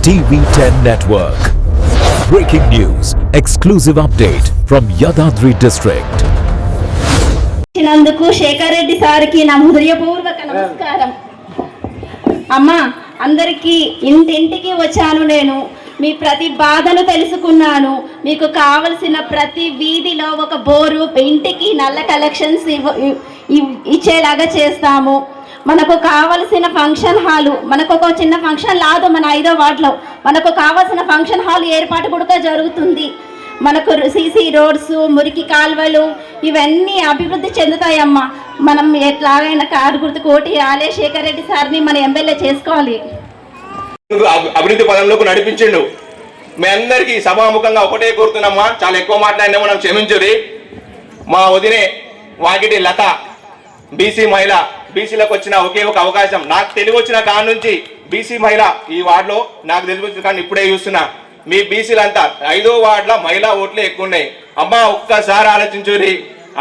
TV10 Network. Breaking news, exclusive update from Yadadri district. ఇచ్చినందుకు శేఖర్ రెడ్డి సార్కి నా హృదయపూర్వక నమస్కారం. అమ్మా అందరికీ ఇంటింటికి వచ్చాను నేను. మీ ప్రతి బాధను తెలుసుకున్నాను. మీకు కావలసిన ప్రతి వీధిలో ఒక బోరు ఇంటికి నల్ల కలెక్షన్స్ ఇవ్వ ఇవ్- ఇచ్చేలాగా చేస్తాము. మనకు కావలసిన ఫంక్షన్ హాలు మనకు ఒక చిన్న ఫంక్షన్ లాదు మన ఐదో వార్డులో. మనకు కావలసిన ఫంక్షన్ హాల్ ఏర్పాటు కూడా జరుగుతుంది. మనకు సీసీ రోడ్స్ మురికి కాలువలు ఇవన్నీ అభివృద్ధి చెందుతాయమ్మా. మనం ఎట్లాగైనా కారు గుర్తు కోటి ఆలే శేఖర్ రెడ్డి సార్ని మన ఎమ్మెల్యే చేసుకోవాలి. అభివృద్ధి పదంలోకి నడిపించిండు. మీ అందరికీ సభాముఖంగా ఒకటే కోరుతున్నామ్మా చాలా ఎక్కువ మాట్లాడినా మనం క్షమించుది. మా వదినే వాకిటి లత. బీసీ మహిళ బీసీలకు వచ్చిన ఒకే ఒక అవకాశం. నాకు తెలివి వచ్చిన కాడ నుంచి బీసీ మహిళ ఈ వార్డులో నాకు తెలివి వచ్చిన కానీ ఇప్పుడే చూస్తున్నా. మీ బీసీలంతా ఐదో వార్డుల మహిళా ఓట్లే ఎక్కువ ఉన్నాయి అమ్మా ఒక్కసారి ఆలోచించురి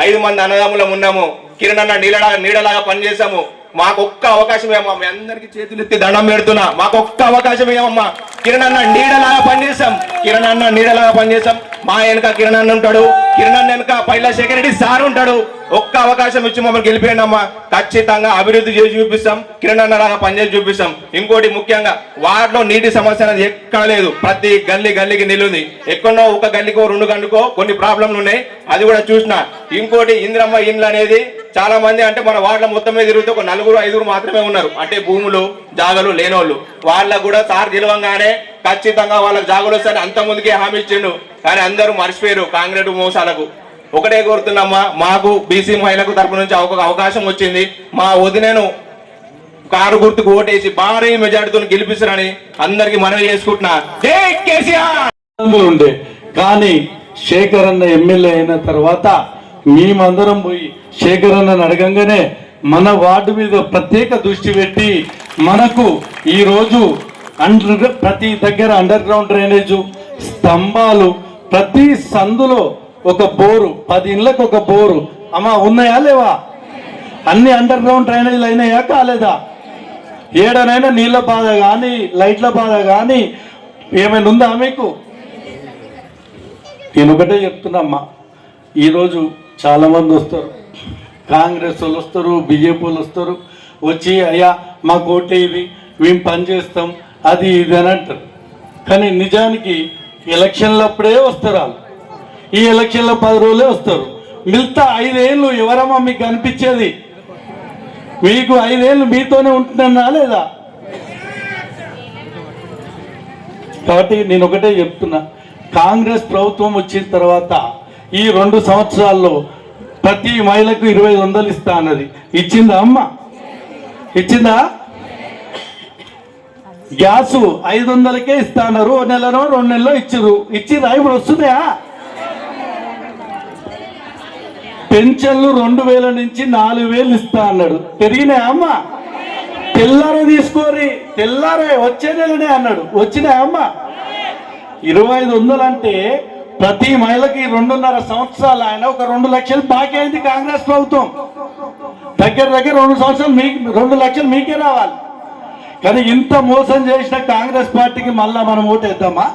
ఐదు మంది అన్నదమ్ములం ఉన్నాము. కిరణన్న నీళ్ళ నీడలాగా పనిచేసాము మాకు ఒక్క అవకాశం ఏమో మీ అందరికి చేతులు ఎత్తి దండం పెడుతున్నా. మాకు ఒక్క అవకాశం ఏమమ్మా. కిరణ్ అన్న నీడలాగా పనిచేసాం కిరణ్ అన్న నీడలాగా పనిచేసాం మా వెనక కిరణ్ అన్న ఉంటాడు. కిరణ్ వెనుక వెనక పైలా శేఖర్ రెడ్డి సార్ ఉంటాడు. ఒక్క అవకాశం ఇచ్చి మమ్మల్ని గెలిపేయండి అమ్మా. ఖచ్చితంగా అభివృద్ధి చేసి చూపిస్తాం. కిరణ్ లాగా పనిచేసి చూపిస్తాం. ఇంకోటి ముఖ్యంగా వార్డులో నీటి సమస్య అనేది ఎక్కడ లేదు. ప్రతి గల్లీ గల్లీకి నిలుంది. ఎక్కడో ఒక గల్లీకో రెండు గంటకో కొన్ని ప్రాబ్లంలు ఉన్నాయి. అది కూడా చూసిన. ఇంకోటి ఇందిరమ్మ ఇండ్లు అనేది చాలా మంది అంటే మన వాళ్ళ మొత్తం మీద తిరుగుతూ ఒక నలుగురు ఐదుగురు మాత్రమే ఉన్నారు. అంటే భూములు జాగలు లేనోళ్ళు. వాళ్ళకు కూడా సార్ గెలవంగానే ఖచ్చితంగా వాళ్ళ జాగులు వస్తాయని అంత ముందుకే హామీ ఇచ్చిండు. కానీ అందరూ మర్చిపోయారు కాంగ్రెస్ మోసాలకు. ఒకటే కోరుతున్నామ్మా మాకు బీసీ మహిళకు తరపు నుంచి ఒక అవకాశం వచ్చింది. మా వదినను కారు గుర్తుకు ఓటేసి భారీ మెజార్టీతో గెలిపిస్తారని అందరికి మనవి చేసుకుంటున్నా. ఉండే కానీ శేఖర్ అన్న ఎమ్మెల్యే అయిన తర్వాత మేమందరం పోయి శేఖర్ అన్న అడగంగానే మన వార్డు మీద ప్రత్యేక దృష్టి పెట్టి మనకు ఈరోజు అండర్ ప్రతి దగ్గర అండర్ గ్రౌండ్ డ్రైనేజ్ స్తంభాలు ప్రతి సందులో ఒక బోరు పది ఇళ్ళకు ఒక బోరు. అమ్మా ఉన్నాయా లేవా? అన్ని అండర్ గ్రౌండ్ డ్రైనేజీలు అయినాయా కాలేదా? ఏడనైనా నీళ్ళ బాధ కానీ లైట్ల బాధ కానీ ఏమైనా ఉందా మీకు? నేను ఒకటే చెప్తున్నామ్మా ఈరోజు చాలామంది వస్తారు. కాంగ్రెస్ వాళ్ళు వస్తారు బీజేపీ వాళ్ళు వస్తారు. వచ్చి అయ్యా మాకు ఓటేవి మేము పని చేస్తాం. అది ఇది అని అంటారు. కానీ నిజానికి ఎలక్షన్లప్పుడే వస్తారు వాళ్ళు. ఈ ఎలక్షన్లో పది రోజులే వస్తారు. మిగతా ఐదేళ్ళు ఎవరమ్మా మీకు కనిపించేది మీకు ఐదేళ్ళు మీతోనే ఉంటున్నా లేదా? కాబట్టి నేను ఒకటే చెప్తున్నా. కాంగ్రెస్ ప్రభుత్వం వచ్చిన తర్వాత ఈ రెండు సంవత్సరాల్లో ప్రతి మహిళకు ఇరవై వందలు ఇస్తా అన్నది. ఇచ్చిందా అమ్మ? ఇచ్చిందా? గ్యాస్ ఐదు వందలకే ఇస్తా అన్నారు ఓ నెలలో రెండు నెలలో ఇచ్చిర్రు. ఇచ్చిరా ఇప్పుడు వస్తుందా? పెన్షన్లు రెండు వేల నుంచి నాలుగు వేలు ఇస్తా అన్నాడు. పెరిగినాయి అమ్మ? తెల్లారే తీసుకోరి తెల్లారే వచ్చే నెలనే అన్నాడు. వచ్చినాయి అమ్మ? ఇరవై ఐదు వందలు అంటే ప్రతి మహిళకి రెండున్నర సంవత్సరాలు. ఆయన ఒక రెండు లక్షలు బాకీ అయింది కాంగ్రెస్ ప్రభుత్వం. దగ్గర దగ్గర రెండు సంవత్సరాలు మీకు రెండు లక్షలు మీకే రావాలి. కానీ ఇంత మోసం చేసిన కాంగ్రెస్ పార్టీకి మళ్ళా మనం ఓటేద్దామా?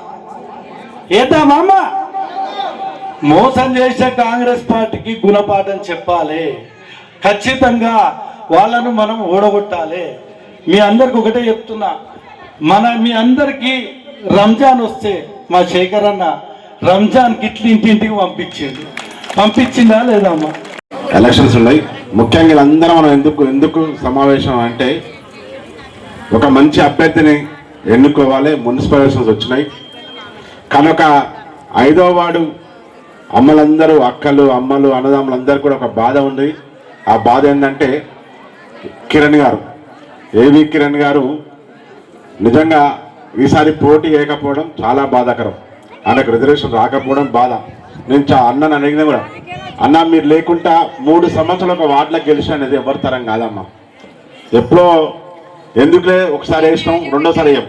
వేద్దామా అమ్మా? మోసం చేసిన కాంగ్రెస్ పార్టీకి గుణపాఠం చెప్పాలి. ఖచ్చితంగా వాళ్ళను మనం ఓడగొట్టాలి. మీ అందరికి ఒకటే చెప్తున్నా. మన మీ అందరికీ రంజాన్ వస్తే మా శేఖర్ అన్న రంజాన్ కిట్లు ఇంటింటికి పంపించింది పంపించిందా లేదా అమ్మా? ఎలక్షన్స్ ఉన్నాయి. ముఖ్యంగా అందరం మనం ఎందుకు ఎందుకు సమావేశం అంటే ఒక మంచి అభ్యర్థిని ఎన్నుకోవాలి మున్సిపల్ ఎలక్షన్స్ వచ్చినాయి. కనుక ఐదో వాడు అమ్మలందరూ అక్కలు అమ్మలు అన్నదమ్ములందరూ కూడా ఒక బాధ ఉంది. ఆ బాధ ఏంటంటే కిరణ్ గారు ఏవి కిరణ్ గారు నిజంగా ఈసారి పోటీ చేయకపోవడం చాలా బాధాకరం. ఆయనకు రిజర్వేషన్ రాకపోవడం బాధ. నేను చా అన్నని అడిగినా కూడా అన్న మీరు లేకుండా మూడు సంవత్సరాలు ఒక వార్డులకు గెలిచిన అనేది ఎవరి తరం కాదమ్మా. ఎప్పుడో ఎందుకులే? ఒకసారి వేసినాం రెండోసారి వేయం.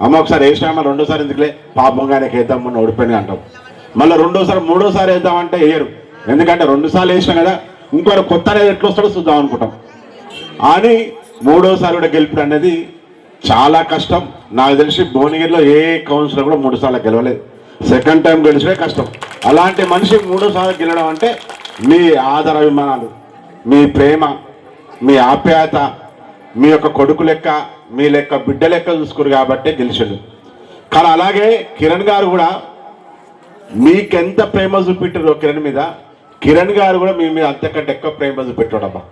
అమ్మ ఒకసారి వేసినామా రెండోసారి ఎందుకులే? పాపంగా ఆయనకి వేద్దాం మొన్న అంటాం. మళ్ళీ రెండోసారి మూడోసారి వేద్దామంటే వేయరు. ఎందుకంటే రెండుసార్లు వేసినాం కదా ఇంకోటి కొత్త అనేది ఎట్లా వస్తాడో చూద్దాం అనుకుంటాం. అని మూడోసారి కూడా గెలుపుడు అనేది చాలా కష్టం. నాకు తెలిసి భువనగిరిలో ఏ కౌన్సిలర్ కూడా మూడు సార్లు గెలవలేదు. సెకండ్ టైం గెలిచడే కష్టం. అలాంటి మనిషి మూడోసార్లు గెలవడం అంటే మీ ఆదర అభిమానాలు మీ ప్రేమ మీ ఆప్యాయత మీ యొక్క కొడుకు లెక్క మీ లెక్క బిడ్డ లెక్క చూసుకురు కాబట్టి గెలిచిండు. కానీ అలాగే కిరణ్ గారు కూడా మీకెంత ప్రేమ చూపెట్టారో కిరణ్ మీద కిరణ్ గారు కూడా మీ మీద అంతకంటే ఎక్కువ ప్రేమ చూపెట్టాడమ్మా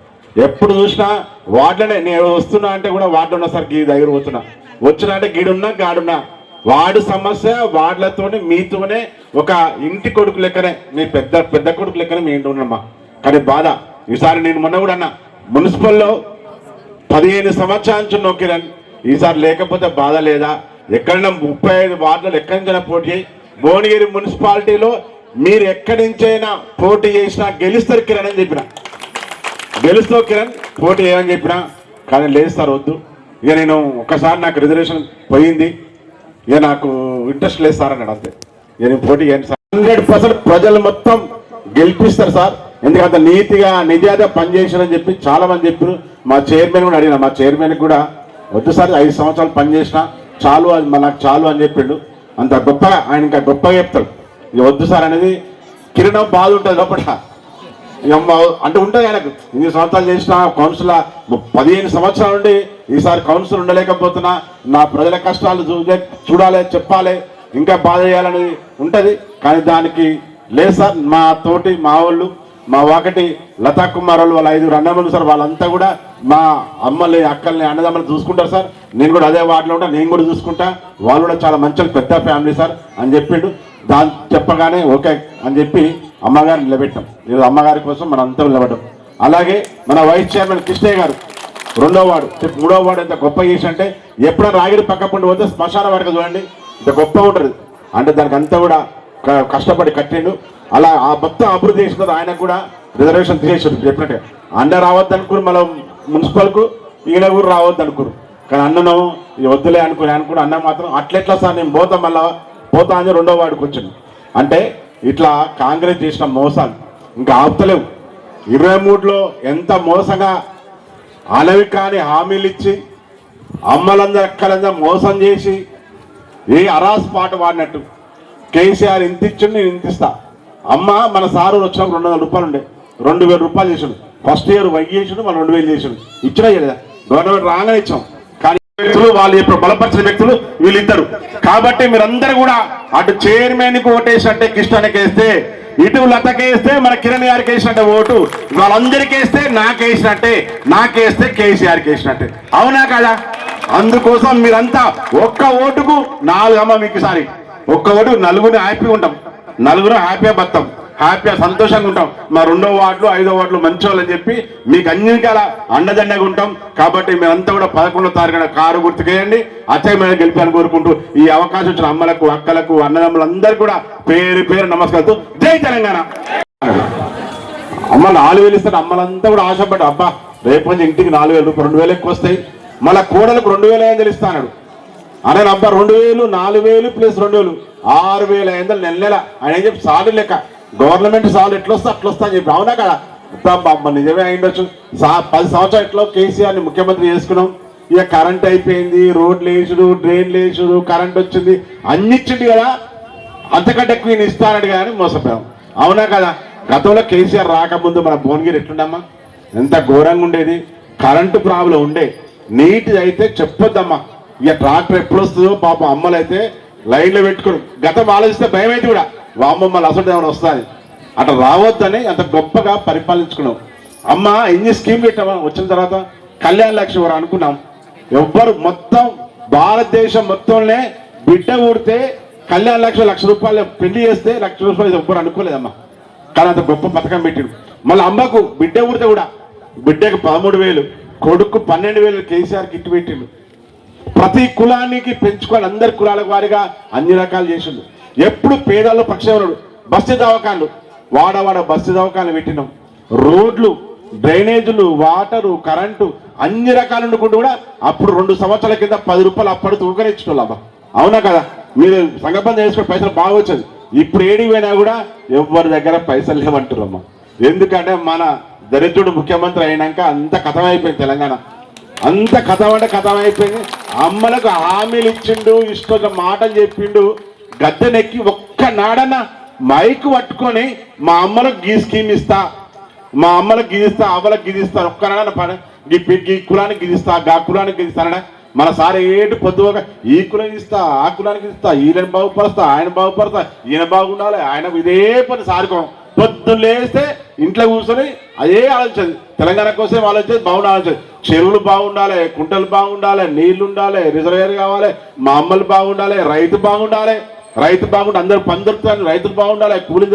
ఎప్పుడు చూసినా వార్డులోనే నేను వస్తున్నా అంటే కూడా వార్డు ఉన్నా సార్ గీ దగ్గర పోతున్నా. వచ్చినా అంటే గీడున్నా గాడున్నా. వాడు సమస్య వార్డులతోనే మీతోనే ఒక ఇంటి కొడుకు లెక్కనే మీ పెద్ద పెద్ద కొడుకు లెక్కనే మీ ఇంటి ఉన్నమ్మా. కానీ బాధ ఈసారి నేను మొన్న కూడా అన్నా మున్సిపల్లో పదిహేను సంవత్సరాల నుంచి ఉన్నావు కిరణ్ ఈసారి లేకపోతే బాధ లేదా? ఎక్కడైనా ముప్పై ఐదు వార్డులు ఎక్కడి నుంచైనా పోటీ చేయి. భువనగిరి మున్సిపాలిటీలో మీరు ఎక్కడి నుంచైనా పోటీ చేసినా గెలుస్తారు కిరణ్ అని చెప్పిన. గెలుస్తూ కిరణ్ పోటీ చేయమని చెప్పిన. కానీ లేదు సార్ వద్దు. ఇక నేను ఒకసారి నాకు రిజర్వేషన్ పోయింది. ఇక నాకు ఇంట్రెస్ట్ లేదు సార్ అని అంతే. ఇక నేను పోటీ చేయను సార్. హండ్రెడ్ పర్సెంట్ ప్రజలు మొత్తం గెలిపిస్తారు సార్. ఎందుకంటే నీతిగా నిజాయితీగా పనిచేసారని చెప్పి చాలామంది చెప్పారు మా చైర్మన్ కూడా అడిగిన మా చైర్మన్ కూడా వద్దు సార్ ఐదు సంవత్సరాలు పనిచేసిన చాలు అది నాకు చాలు అని చెప్పిండు. అంత గొప్పగా ఆయన ఇంకా గొప్పగా చెప్తాడు. ఇక వద్దు సార్ అనేది కిరణం బాధ ఉంటుంది లోపల. ఇక అంటే ఉంటుంది ఆయనకు. ఇన్ని సంవత్సరాలు చేసిన కౌన్సిల్ పదిహేను సంవత్సరాల నుండి ఈసారి కౌన్సిల్ ఉండలేకపోతున్నా నా ప్రజల కష్టాలు చూడే చూడాలి చెప్పాలి ఇంకా బాధ చేయాలనేది ఉంటుంది. కానీ దానికి లేదు సార్ మా తోటి మా వాళ్ళు మా ఒకటి లతా కుమార్ వాళ్ళు వాళ్ళ ఐదుగురు అన్నమ్మలు సార్ వాళ్ళంతా కూడా మా అమ్మల్ని అక్కల్ని అన్నదమ్మలు చూసుకుంటారు సార్. నేను కూడా అదే వార్డులో ఉంటా నేను కూడా చూసుకుంటా. వాళ్ళు కూడా చాలా మంచి పెద్ద ఫ్యామిలీ సార్ అని చెప్పిండు. దాని చెప్పగానే ఓకే అని చెప్పి అమ్మగారిని నిలబెట్టాం. ఈరోజు అమ్మగారి కోసం మనం అంతా నిలబడ్డాం. అలాగే మన వైస్ చైర్మన్ కృష్ణయ్య గారు రెండో వాడు చెప్పు మూడో వాడు ఎంత గొప్ప చేసి అంటే ఎప్పుడైనా రాగిరి పక్కకుండా పోతే శ్మశాన వాడికి చూడండి ఇంత గొప్ప ఉంటుంది. అంటే దానికి అంతా కూడా కష్టపడి కట్టిండు. అలా ఆ మొత్తం అభివృద్ధి చేసుకుని ఆయన కూడా రిజర్వేషన్ తీసేసాడు చెప్పినట్టే. అన్న రావద్దు అనుకుని మన మున్సిపల్కు ఈయన కూడా రావద్దు అనుకురు కానీ అన్నను ఇది వద్దులే అనుకుని అనుకుని అన్న మాత్రం అట్లెట్లా సార్ నేను పోతా మళ్ళా పోతా అని రెండో వాడికి వచ్చింది అంటే ఇట్లా కాంగ్రెస్ చేసిన మోసాలు ఇంకా ఆపుతలేవు. ఇరవై మూడులో ఎంత మోసంగా అలవి కాని హామీలు ఇచ్చి అమ్మలందరూ అక్కలందరూ మోసం చేసి ఏ అరాస్ పాట వాడినట్టు కేసీఆర్ ఇంత ఇచ్చిండు నేను ఇంతిస్తా. అమ్మ మన సారు వచ్చినప్పుడు రెండు వందల రూపాయలు ఉండే. రెండు వేల రూపాయలు చేసాడు. ఫస్ట్ ఇయర్ వై చేసాడు మన రెండు వేలు చేసాడు. ఇచ్చినా లేదా గవర్నమెంట్ రాగానే ఇచ్చాం. కానీ వ్యక్తులు వాళ్ళు ఇప్పుడు బలపరిచిన వ్యక్తులు వీళ్ళిద్దరు. కాబట్టి మీరందరూ కూడా అటు చైర్మన్ ఓటేసి అంటే కృష్ణానికి వేస్తే ఇటు లతకేస్తే మన కిరణ్ గారికి వేసినట్టే ఓటు వాళ్ళందరికీ వేస్తే నాకేసినట్టే నాకేస్తే కేసీఆర్కి వేసినట్టే. అవునా కదా? అందుకోసం మీరంతా ఒక్క ఓటుకు నాలుగు అమ్మ మీకు సారి ఒక్క ఓటు నలుగురిని ఆపి ఉంటాం నలుగురు హ్యాపీగా బతాం హ్యాపీగా సంతోషంగా ఉంటాం. మా రెండో వార్డులు ఐదో వార్డులు మంచి వాళ్ళని చెప్పి మీకు అన్ని రకాల అండదండగా ఉంటాం. కాబట్టి మీరంతా కూడా పదకొండో తారీఖున కారు గుర్తుకేయండి. అచ్చయమైన గెలిపాలని కోరుకుంటూ ఈ అవకాశం వచ్చిన అమ్మలకు అక్కలకు అన్నదమ్ములందరూ కూడా పేరు పేరు నమస్కారంతో జై తెలంగాణ. అమ్మ నాలుగు వేలు ఇస్తారు అమ్మలంతా కూడా ఆశపడ్డా అబ్బా రేపు నుంచి ఇంటికి నాలుగు వేలు రూపాయలు రెండు వేలు ఎక్కువ వస్తాయి. మళ్ళా కోడలకు రెండు వేలు ఏం తెలుస్తాడు? అనే నంబర్ రెండు వేలు నాలుగు వేలు ప్లస్ రెండు వేలు. ఆరు వేల ఐదు వందలు నెల నెల. ఆయన చెప్పి సాలు లెక్క. గవర్నమెంట్ సాలు ఎట్లొస్తా అట్లొస్తా అట్లా అని చెప్పి. అవునా కదా? అబ్బా, అమ్మ నిజమే అయిండొచ్చు. సా పది సంవత్సరాలు ఎట్లో కేసీఆర్ని ముఖ్యమంత్రి చేసుకున్నాం. ఇక కరెంట్ అయిపోయింది రోడ్లు వేసుడు డ్రైన్లు వేసుడు కరెంట్ వచ్చింది. అన్ని ఇచ్చింది కదా. అంతకంటే ఎక్కువ నేను ఇస్తానడు కానీ మోసపోయాం. అవునా కదా? గతంలో కేసీఆర్ రాకముందు మన భువనగిరి ఎట్లుండమ్మా? ఎంత ఘోరంగా ఉండేది. కరెంటు ప్రాబ్లం ఉండే. నీటి అయితే చెప్పొద్దమ్మా. ఇక ట్రాక్టర్ ఎప్పుడు వస్తుందో పాప అమ్మలు అయితే లైన్లో పెట్టుకుని. గతం ఆలోచిస్తే భయం అయితే కూడా వామ్మమ్మలు అసలు ఏమైనా వస్తుంది? అట్లా రావద్దని అంత గొప్పగా పరిపాలించుకున్నాం. అమ్మ ఎన్ని స్కీమ్ పెట్టామా వచ్చిన తర్వాత కళ్యాణ లక్ష్మి వారు అనుకున్నాం. ఎవ్వరు మొత్తం భారతదేశం మొత్తంలో బిడ్డ ఊడితే కళ్యాణ లక్ష లక్ష రూపాయలు పెళ్ళి చేస్తే లక్ష రూపాయలు ఎవ్వరు అనుకోలేదమ్మా. కానీ అంత గొప్ప పథకం పెట్టిండు మళ్ళీ అమ్మకు బిడ్డ ఊడితే కూడా బిడ్డకు పదమూడు వేలు కొడుకు పన్నెండు వేలు కేసీఆర్ కిట్ పెట్టిండు. ప్రతి కులానికి పెంచుకొని అందరి కులాల వారిగా అన్ని రకాలు చేసిండు. ఎప్పుడు పేదల పక్షంలో బస్సు దవాఖాన్లు. వాడవాడ బస్సు దవాఖాన్లు పెట్టినాం. రోడ్లు డ్రైనేజీలు వాటరు కరెంటు అన్ని రకాలు ఉండుకుంటూ కూడా అప్పుడు రెండు సంవత్సరాల కింద పది రూపాయలు అప్పుడు తూకనిచ్చుకోవాలమ్మా అవునా కదా? మీరు సంగబంధం చేసుకుని పైసలు బాగా వచ్చేది. ఇప్పుడు ఏడికి పోయినా కూడా ఎవరి దగ్గర పైసలు లేవంటారమ్మా ఎందుకంటే మన దరిద్రుడు ముఖ్యమంత్రి అయినాక అంత కథమైపోయింది తెలంగాణ. అంత కథ అంటే కథం అయిపోయింది అమ్మలకు హామీలు ఇచ్చిండు ఇష్టం మాటలు చెప్పిండు. గద్దెనెక్కి ఒక్క నాడన మైక్ పట్టుకొని మా అమ్మలకు గీ స్కీమ్ ఇస్తా. మా అమ్మలకు గిదిస్తా అవ్వలకు గిదిస్తా ఒక్కనాడ పని ఈ కులానికి గిదిస్తా గా కులానికి గిదిస్తానడా మన సార్ ఏటు పొద్దుగా ఈ కులానికి ఇస్తా ఆ కులానికి ఇస్తా ఈయన బాగుపరుస్తా ఆయన బాగుపరుస్తా ఈయన బాగుండాలి ఆయన ఇదే పని సారుకోం. పొద్దున్న లేస్తే ఇంట్లో కూర్చొని అదే ఆలోచన. తెలంగాణ కోసం ఆలోచన బాగుండాలి ఆలోచన చెరువులు బాగుండాలి కుంటలు బాగుండాలి నీళ్ళు ఉండాలి రిజర్వేర్ కావాలి మా అమ్మలు బాగుండాలి రైతు బాగుండాలి. రైతు బాగుంటే అందరూ పని దొరుకుతారు రైతులు బాగుండాలి కూలి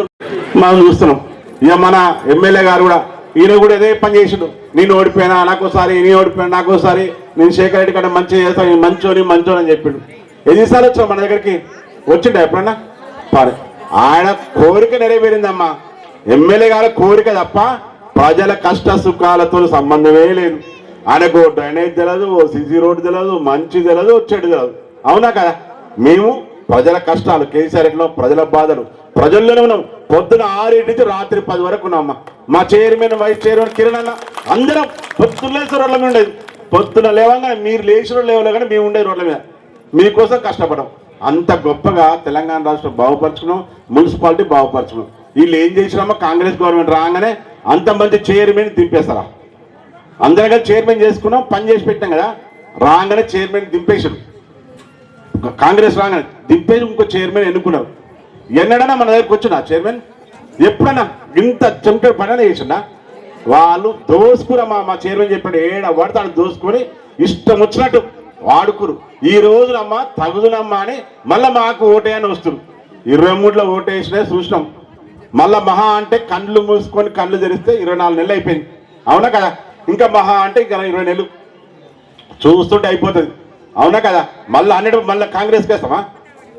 మనం చూస్తున్నాం. ఇక మన ఎమ్మెల్యే గారు కూడా ఈయన కూడా ఇదే పని చేసిండు. నేను ఓడిపోయినా నాకోసారి నేను ఓడిపోయినా నాకోసారి నేను శేఖర్ రెడ్డి కంటే మంచిగా చేస్తాను నేను మంచోని మంచోని అని చెప్పిండు. ఎన్నిసార్లు వచ్చావు మన దగ్గరికి? వచ్చిండే ఎప్పుడన్నా? పారే. ఆయన కోరిక నెరవేరిందమ్మా. ఎమ్మెల్యే గారి కోరిక తప్ప ప్రజల కష్ట సుఖాలతో సంబంధమే లేదు. ఆయనకు డ్రైనేజ్ తెలియదు ఓ సిసి రోడ్డు తెలియదు మంచి తెలియదు చెడు తెలియదు అవునా కదా? మేము ప్రజల కష్టాలు కేసీఆర్ ఎట్లా ప్రజల బాధలు. ప్రజల్లోనే ఉన్నాం. పొద్దున ఆరింటి నుంచి రాత్రి పది వరకు ఉన్నాం మా చైర్మన్ వైస్ చైర్మన్ కిరణ్ అన్న అందరం పొద్దున్న లేచి రోడ్ల మీద ఉండేది. పొద్దున లేవగానే మీరు లేచిన లేవలే కానీ మేము ఉండేది రోడ్ల మీద. మీకోసం కష్టపడడం. అంత గొప్పగా తెలంగాణ రాష్ట్రం బాగుపరచుకున్నాం మున్సిపాలిటీ బాగుపరచుకున్నాం. వీళ్ళు ఏం చేసినామో కాంగ్రెస్ గవర్నమెంట్ రాగానే అంత మంది చైర్మన్ దింపేస్తారా? అందరం కలిసి చైర్మన్ చేసుకున్నాం పని చేసి పెట్టాం కదా. రాగానే చైర్మన్ దింపేసారు కాంగ్రెస్ రాగానే దింపేసి ఇంకో చైర్మన్ ఎన్నుకున్నారు. ఎన్నడన్నా మన దగ్గరికి వచ్చినా చైర్మన్? ఎప్పుడన్నా ఇంత చెంపే పనైనా చేసిండా వాళ్ళు దోసుకురా మా మా చైర్మన్ చెప్పాడు ఏడ పడతాడు దోసుకొని ఇష్టం వచ్చినట్టు వాడుకురు. ఈ రోజునమ్మా తగుదునమ్మా అని మళ్ళీ మాకు ఓటేయని వస్తుంది ఇరవై మూడులో ఓటేసినా చూసినాం. మళ్ళా మహా అంటే కళ్ళు మూసుకొని కళ్ళు తెరిస్తే ఇరవై నాలుగు నెలలు అయిపోయింది. అవునా కదా? ఇంకా మహా అంటే ఇంకా ఇరవై నెలలు. చూస్తుంటే అయిపోతుంది. అవునా కదా? మళ్ళీ అన్నట్టు మళ్ళీ కాంగ్రెస్కి వేస్తామా?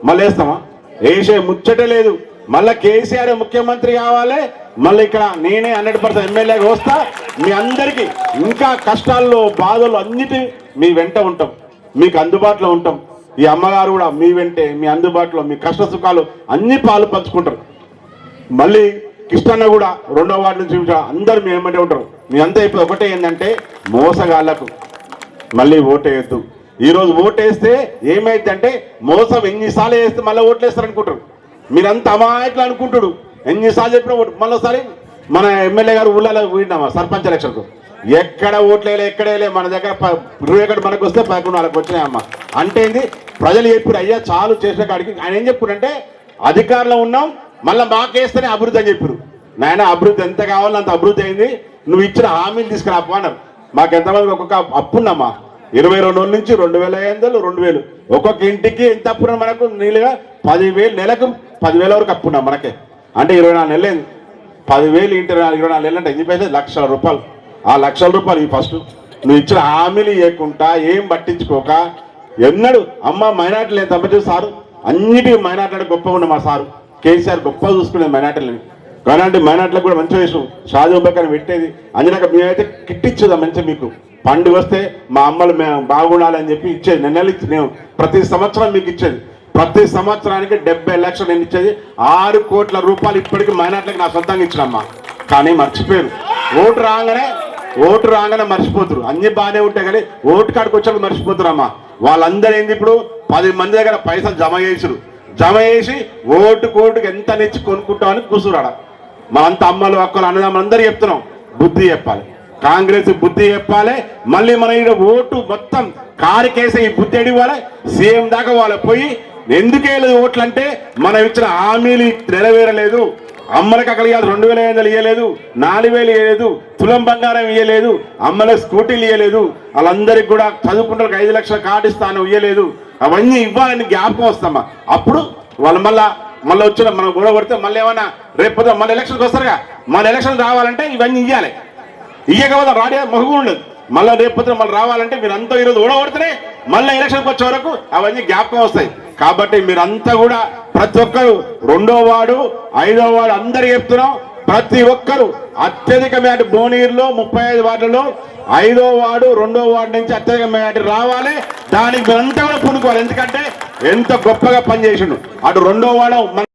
మళ్ళీ వేస్తామా? వేసే ముచ్చటే లేదు. మళ్ళీ కేసీఆర్ ముఖ్యమంత్రి కావాలి. మళ్ళీ ఇక్కడ నేనే హండ్రెడ్ పర్సెంట్ ఎమ్మెల్యేగా వస్తా. మీ అందరికీ ఇంకా కష్టాల్లో బాధలు అన్నిటి మీ వెంట ఉంటాం. మీకు అందుబాటులో ఉంటాం. ఈ అమ్మగారు కూడా మీ వెంటే మీ అందుబాటులో మీ కష్ట సుఖాలు అన్ని పాలు పంచుకుంటారు మళ్ళీ కృష్ణన్న కూడా రెండో వార్డు నుంచి అందరూ మీ ఏమంటే ఉంటారు? మీ అంతా ఇప్పుడు ఒకటే ఏంటంటే మోసగాళ్ళకు మళ్ళీ ఓటేయద్దు. ఈరోజు ఓటేస్తే ఏమైందంటే మోసం ఎన్నిసార్లు వేస్తే మళ్ళీ ఓట్లేస్తారు అనుకుంటారు మీరంతా అమాయకులు అనుకుంటాడు. ఎన్నిసార్లు చెప్పిన ఓటు మళ్ళీసారి మన ఎమ్మెల్యే గారు ఊళ్ళలో పోయినామా సర్పంచ్ ఎలక్షన్కు? ఎక్కడ ఓట్లేలే ఎక్కడేలే మన దగ్గర ఇరవై ఒకటి మనకు వస్తే పదకొండు వాళ్ళకి వచ్చినాయమ్మ. అంటే ఏంది? ప్రజలు చెప్పారు అయ్యా చాలు చేసిన కాడికి. ఆయన ఏం చెప్పుడంటే అధికారంలో ఉన్నాం మళ్ళీ మాకేస్తేనే అభివృద్ధి అని చెప్పారు నాయన అభివృద్ధి ఎంత కావాలో అంత అభివృద్ధి అయింది. నువ్వు ఇచ్చిన హామీలు తీసుకురాపో అన్నారు. మాకు ఎంతమందికి ఒక్కొక్క అప్పున్నామా ఇరవై రెండు రోజుల నుంచి రెండు వేల ఐదు వందలు రెండు వేలు. ఒక్కొక్క ఇంటికి ఎంత అప్పున్న మనకు? నీళ్ళుగా పదివేలు నెలకు పదివేల వరకు అప్పున్నాం మనకే. అంటే ఇరవై నాలుగు నెలలు ఏంది పదివేలు ఇంటి ఇరవై నాలుగు నెలలు అంటే ఎన్ని పైసలు? లక్షల రూపాయలు. ఆ లక్షల రూపాయలు ఈ ఫస్ట్. నువ్వు ఇచ్చిన హామీలు ఇవ్వకుండా ఏం పట్టించుకోక ఎన్నడు అమ్మ మైనార్టీలు ఎంత తప్పచ్చు సారు. అన్నిటి మైనార్టీ గొప్పగా ఉన్న మా సారు. కేసీఆర్ గొప్ప చూసుకునేది మైనార్టీలని. కానీ మైనార్టీలకు కూడా మంచి విషయం షాజీ పెట్టేది. అందులోకి మేమైతే కిట్ ఇచ్చేదా మంచి మీకు. పండుగ వస్తే మా అమ్మలు మేము బాగుండాలని చెప్పి ఇచ్చేది. నెలలు ఇచ్చి నేను ప్రతి సంవత్సరం మీకు ఇచ్చేది. ప్రతి సంవత్సరానికి డెబ్బై లక్షలు నేను ఇచ్చేది. ఆరు కోట్ల రూపాయలు ఇప్పటికి మైనార్టీలకు నా సొంతంగా ఇచ్చినమ్మా. కానీ మర్చిపోయారు. ఓటు రాగానే ఓటు రాగానే మర్చిపోతురు. అన్ని బాగానే ఉంటాయి కానీ ఓటు కాడికి వచ్చాక మర్చిపోతురమ్మా. వాళ్ళందరూ ఏంది ఇప్పుడు? పది మంది దగ్గర పైసలు జమ చేసిరు జమ చేసి ఓటు కోటుకు ఎంత నెచ్చి కొనుక్కుంటామని కూసురాడ. మనంతా అమ్మలు అక్కలు అన్నదమ్ములు అందరూ చెప్తున్నాం. బుద్ధి చెప్పాలి. కాంగ్రెస్ బుద్ధి చెప్పాలి. మళ్ళీ మన ఈడ ఓటు మొత్తం కారుకేసే ఈ బుద్ధి అడిగాలి సీఎం దాకా వాళ్ళ పోయి ఎందుకు వేయలేదు ఓట్లు అంటే మనం ఇచ్చిన హామీలు నెరవేరలేదు. అమ్మలకు అక్కడ ఇవ్వాలి రెండు వేల ఐదు వందలు ఇవ్వలేదు నాలుగు వేలు ఇవ్వలేదు తులం బంగారం ఇవ్వలేదు అమ్మలకు స్కూటీలు ఇవ్వలేదు వాళ్ళందరికి కూడా చదువుకుంటే ఐదు లక్షల కార్డు ఇస్తాను ఇవ్వలేదు అవన్నీ ఇవ్వాలని జ్ఞాపకం వస్తామా అప్పుడు వాళ్ళు మళ్ళా మళ్ళీ వచ్చిన మనం గొడవ పడితే మళ్ళీ ఏమన్నా రేపు మళ్ళీ ఎలక్షన్కి వస్తారుగా. మళ్ళీ ఎలక్షన్ రావాలంటే ఇవన్నీ ఇవ్వాలి ఇయ్యకపోతే రాడే మహబూ ఉండదు. మళ్ళీ రేపు మళ్ళీ రావాలంటే మీరంతా ఈరోజు ఈరోజు ఓడగొడితేనే మళ్ళీ ఎలక్షన్కి వచ్చే వరకు అవన్నీ జ్ఞాపకం వస్తాయి. కాబట్టి మీరంతా కూడా ప్రతి ఒక్కరు రెండో వాడు ఐదో వాడు అందరు చెప్తున్నాం. ప్రతి ఒక్కరు అత్యధిక మేట ముప్పై ఐదు వార్డులలో ఐదో వార్డు రెండో వార్డు నుంచి అత్యధిక అటు రావాలి. దానికి అంతా కూడా పూనుకోవాలి. ఎందుకంటే ఎంత గొప్పగా పనిచేసిండు. అటు రెండో వాడు